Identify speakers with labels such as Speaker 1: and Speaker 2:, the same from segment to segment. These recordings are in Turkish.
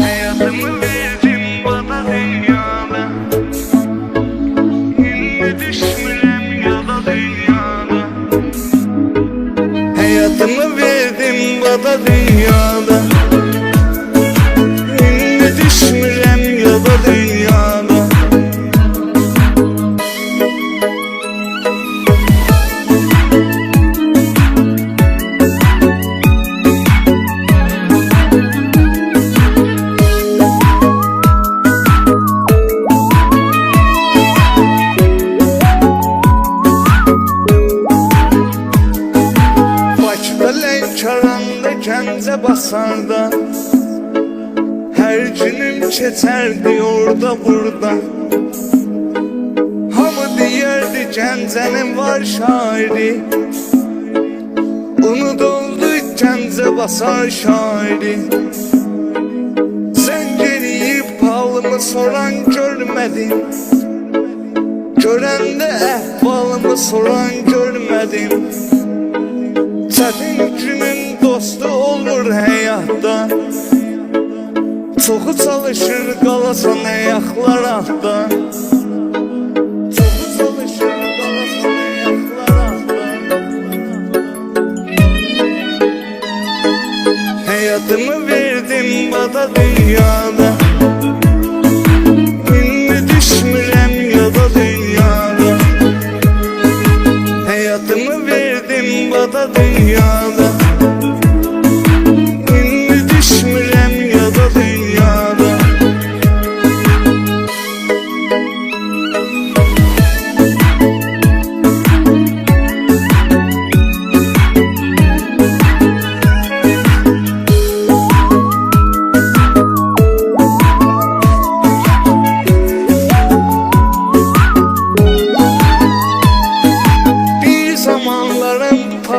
Speaker 1: Hayatımı verdim bana dünyada Şimdi düşmürem ya da dünyada Hayatımı verdim bana dünyada basarda Hər günüm keçərdi orada burada. Hamı deyərdi Gəncənin var şairi. Unuduldu Gəncə basar şairi. Sən geliyib halımı soran görmədim Görəndə əhvalımı soran görmədim Çətin günün dostu olmur həyatda Çoxu çalışır qalasan ayaqlar altda Çoxu çalışır qalasan ayaqlar altda Həyatımı verdim bada dünyada. İndi düşmürəm yada dünyada. Hayatımı verdim bana dünyada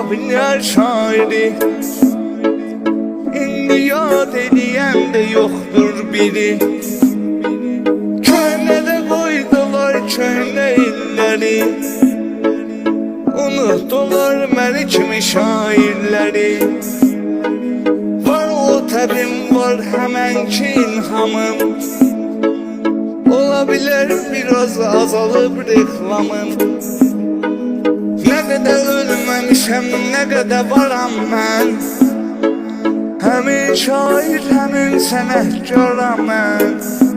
Speaker 1: zamanların popüler şairi. İndi yad ediyen de yoktur biri. Köhnede koydular köhne illeri Unuttular məni kimi şairləri Var o təbim var həmən ki ilhamım Ola bilər biraz azalıb reklamım Ne kadar ölmemişim ne kadar varam ben. Həmin şair, həmin sənətkaram mən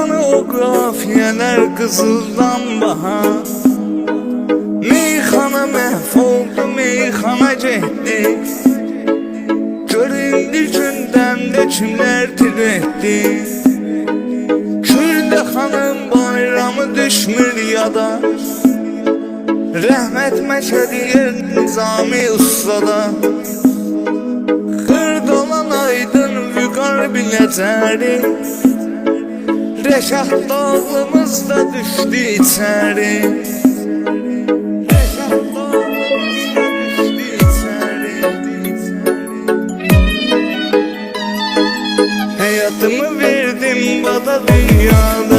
Speaker 1: O kafiyeler kızıldan baha. Meyxana məhvoldu, meyxana getdi Göründü gündəmdə kimlər tir Kürdə xanım bayramı düşmür yada. Rəhmət məşədiyyər nizami ustada. Kırdolan aydın vüqar biləcəri Rəşad dağlımız da düşdü içəri Həyatımı verdim bada dünyada